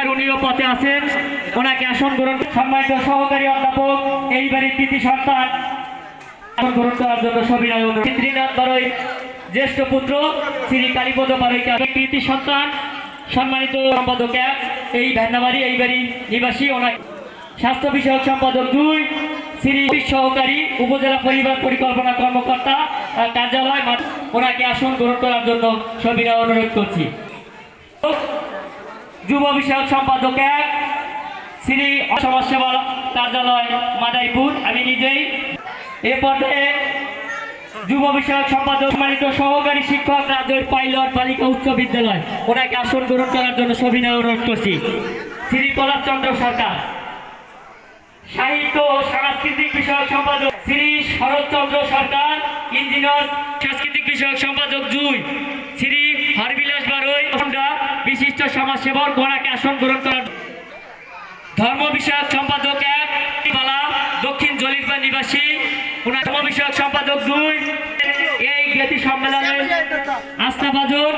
পুরস্কার উনিও পথে আছেন ওনাকে আসন গ্রহণ সম্মানিত সহকারী অধ্যাপক এই বাড়ির কৃতি সন্তান। আসন গ্রহণ করার জন্য সবিনয় চিত্রীনাথ জ্যেষ্ঠ পুত্র শ্রী কালীপদ বারৈকে কৃতি সন্তান সম্মানিত সম্পাদক এক, এই ভ্যান্নাবাড়ি এই বাড়ির নিবাসী। ওনার স্বাস্থ্য বিষয়ক সম্পাদক দুই শ্রী সহকারী উপজেলা পরিবার পরিকল্পনা কর্মকর্তা কার্যালয়। ওনাকে আসন গ্রহণ করার জন্য সবিনয় অনুরোধ করছি। যুব বিষয়ক সম্পাদক এক, শ্রী সমাজসেবা কার্যালয় মাদারীপুর আমি নিজেই এ পর্যায়ে যুব বিষয়ক সম্পাদক, সম্মানিত সহকারী শিক্ষক, রাজ্যের পাইলট, বালিকা উচ্চ বিদ্যালয়। ওনাকে আসন গ্রহণ করার জন্য সবিনয় অনুরোধ করছি। শ্রী পলাশ চন্দ্র সরকার। সাহিত্য ও সাংস্কৃতিক বিষয়ক সম্পাদক শ্রী শরৎচন্দ্র সরকার, ইঞ্জিনিয়ার, সাংস্কৃতিক বিষয়ক সম্পাদক দুই শ্রী বিশিষ্ট সমাজসেবক গোড়াকে আসন গ্রহণ করার ধর্ম বিষয়ক সম্পাদক এক বালা দক্ষিণ জলিরবা নিবাসী। ধর্ম বিষয়ক সম্পাদক দুই, এই জ্ঞাতি সম্মেলনে আস্থা আস্থাভাজন